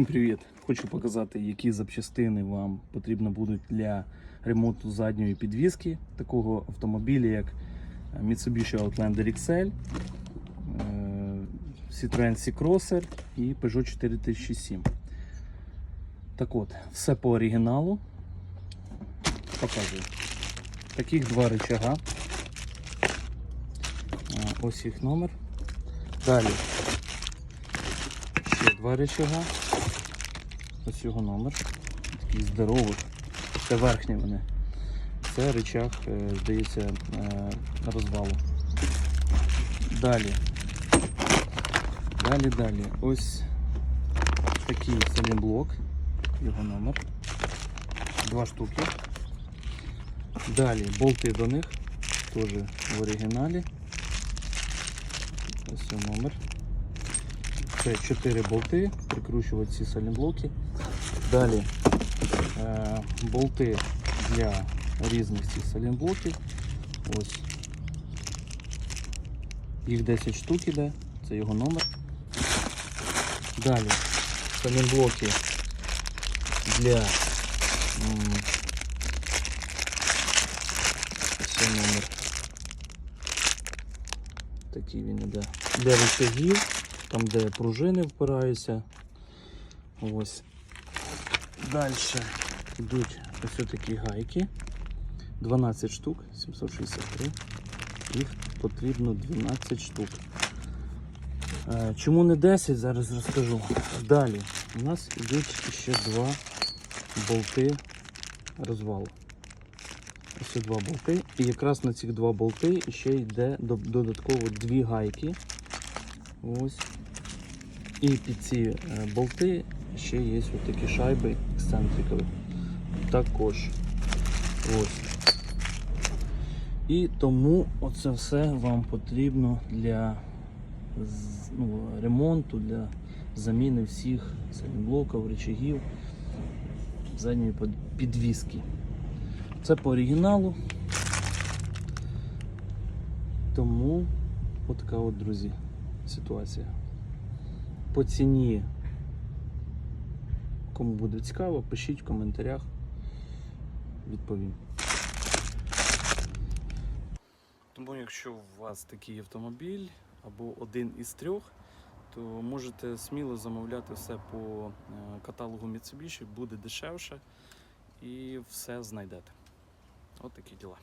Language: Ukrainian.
Всім Привіт! Хочу показати, які запчастини вам потрібно будуть для ремонту задньої підвіски такого автомобіля, як Mitsubishi Outlander XL, е, Citroen C-Crosser і Peugeot 4007. Так от, все по оригіналу. Показую. Таких два рычага. Е, Ось їх номер. Далі. Ще два рычага. Ось його номер. Такий здоровий. Це верхні вони. Це рычаг, е, здається, е, розвалу. Далі. Далі, далі. Ось такий салімблок. Його номер. Два штуки. Далі болти до них. Теж в оригіналі. Ось його номер. Це 4 болти, прикручувати ці салімблоки. Далі е, болти для різних цих салімблоків. Ось. Їх 10 штук іде, це його номер. Далі салімблоки для ось номер. Такий він іде. Для рычагів там де пружини впираються. Ось. Далі йдуть ось такі гайки. 12 штук, 763. Їх потрібно 12 штук. Е, Чому не 10, зараз розкажу. Далі у нас йдуть ще два болти розвалу. Ось два болти. І якраз на цих два болти ще йде додатково дві гайки. Ось. І під ці е, болти ще є ось такі шайби ексцентрикові. Також. Ось. І тому оце все вам потрібно для ну, ремонту, для заміни всіх блоків, речагів задньої підвіски. Це по оригіналу. Тому отака от, друзі, ситуація. По ціні, кому буде цікаво, пишіть в коментарях, відповім. Тому якщо у вас такий автомобіль або один із трьох, то можете сміло замовляти все по е, каталогу Mitsubishi, буде дешевше і все знайдете. От такі діла.